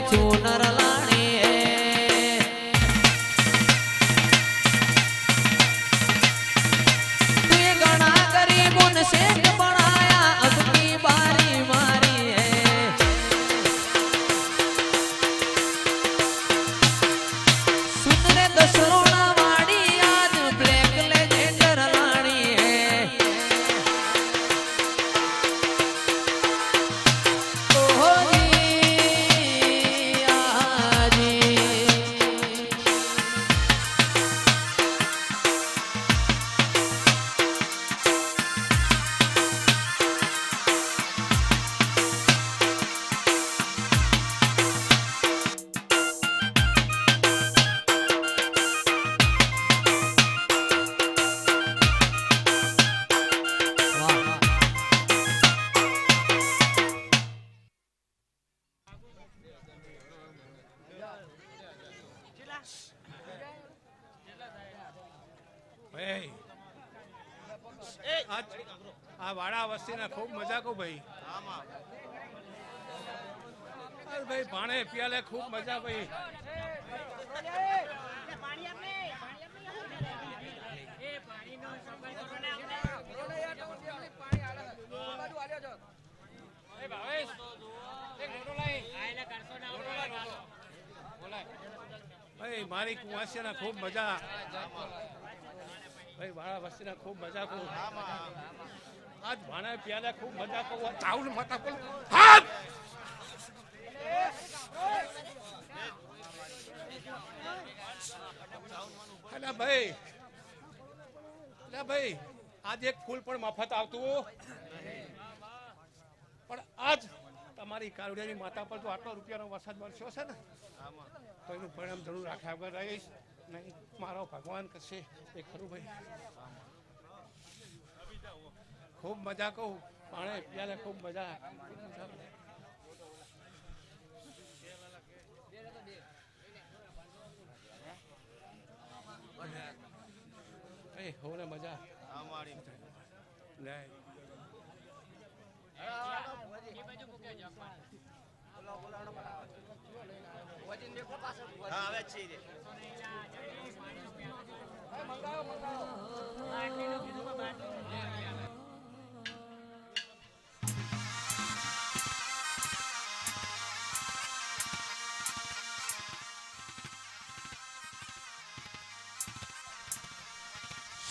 છો ભાઈ ભાણે પિયાલે ખૂબ મજા ભાઈ ભાઈ મારી કુવાસીને ખૂબ મજા. ભાઈ વાળા વસ્તીને ખૂબ મજા કહું આજ ભાણે પિયાલે ખૂબ મજા કહું ચાવલ માતા બોલ હાથ! અલ્યા ભાઈ. અલ્યા ભાઈ, આજે એક ફૂલ પણ મફત આવતું પણ આજ તમારી કારુડિયાની માતા પર તો આટલો રૂપિયાનો વરસાદ વરસ્યો છે ને, તો એનું પરિણામ જરૂર રાખ્યા વગર રહીશ. નહીં, મારો ભગવાન કશે એ ખરું ભાઈ. ખૂબ મજા કહું. પાણે પિયાલે ખૂબ મજા. એ હોને મજા. મંગાવો સુન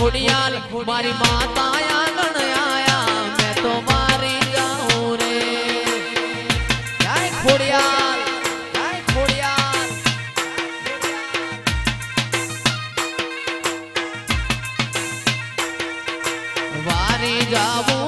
મારી ખોડિયાલ, મારી માતા આંગણ આયા. મેં તો મારી જાઉં રે. જય ખોડિયાલ જય ખોડિયાલ. વારી જાવું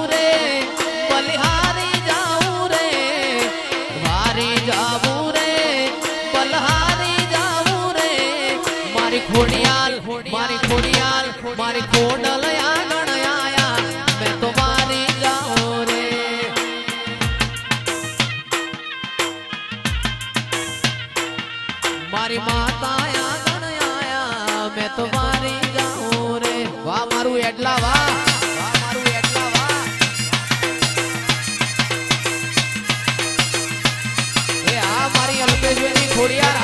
મારી માતા આંગણ આયા મેં તો મારી જાઉં રે. વાહ મારું એટલા વાહ. ખોડિયાર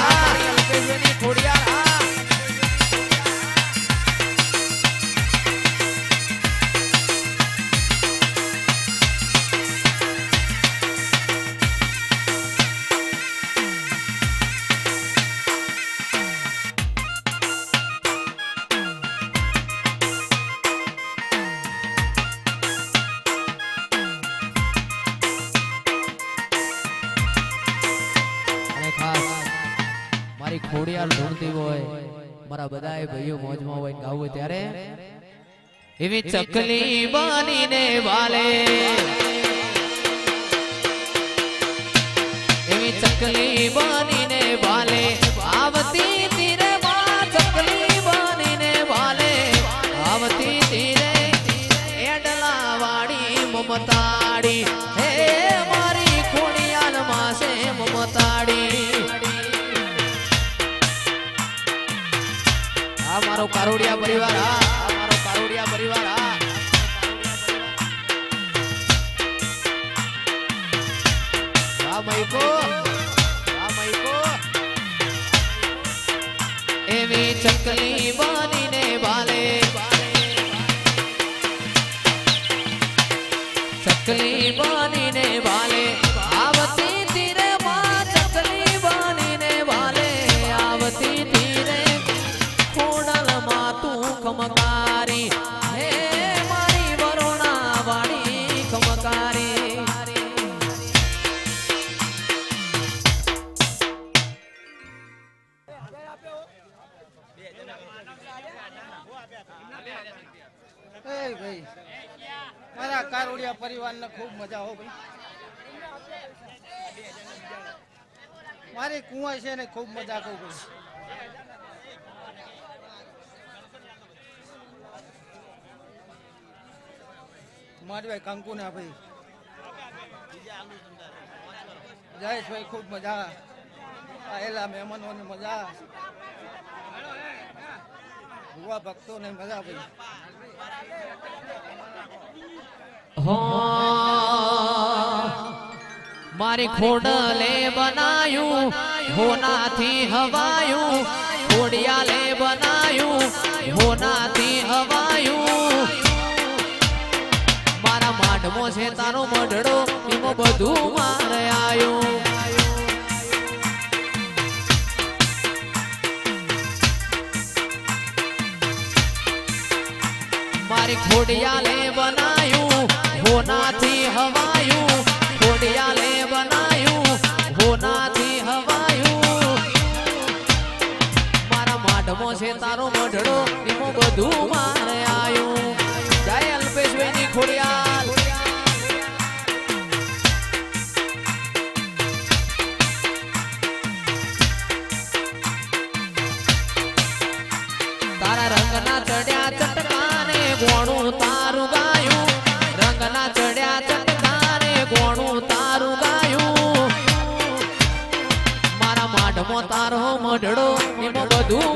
મારા બધા ભાઈઓ મોજમાં હોય ગાવું ત્યારે એવી ચકલી બનીને વાલે. એવી ચકલી બનીને વાલે. આવતી તીરે ચકલી બનીને વાલે. આવતી તીરે એડલા વાળી મમતાડી હે મારો કારોડિયા પરિવાર આ મારો કારોડિયા પરિવાર આ મૈકો. આ મૈકો. એવી ચકલી બનીને વાલે એ ભાઈ, મારા કારોડિયા મજા હો ભાઈ. મારી કુંવાઈ છે ને ખૂબ મજા કહું ભાઈ મારી ભાઈ કંકુ ના ભાઈ. જયેશભાઈ ખૂબ મજા. આયેલા મહેમાનોની મજા. ભુવા ભક્તોને મજા ભાઈ મારી ખોડલે બનાયું, હોનાથી હવાયું, ખોડિયાલે બનાયું, હોનાથી હવાયું. મારા માઢમો છે, તારો મઢડો એમાં બધું મારે આયું. ખોડિયાલે બનાયું, હોનાથી હવાયું ખોડિયાલે બનાયું, હોનાથી હવાયું. મારા માઢમો છે, તારો મઢડો, એમાં બધું મારે આયું. જય અલ્પેશભાઈ ની તારા તારો મઢડો એમાં બધું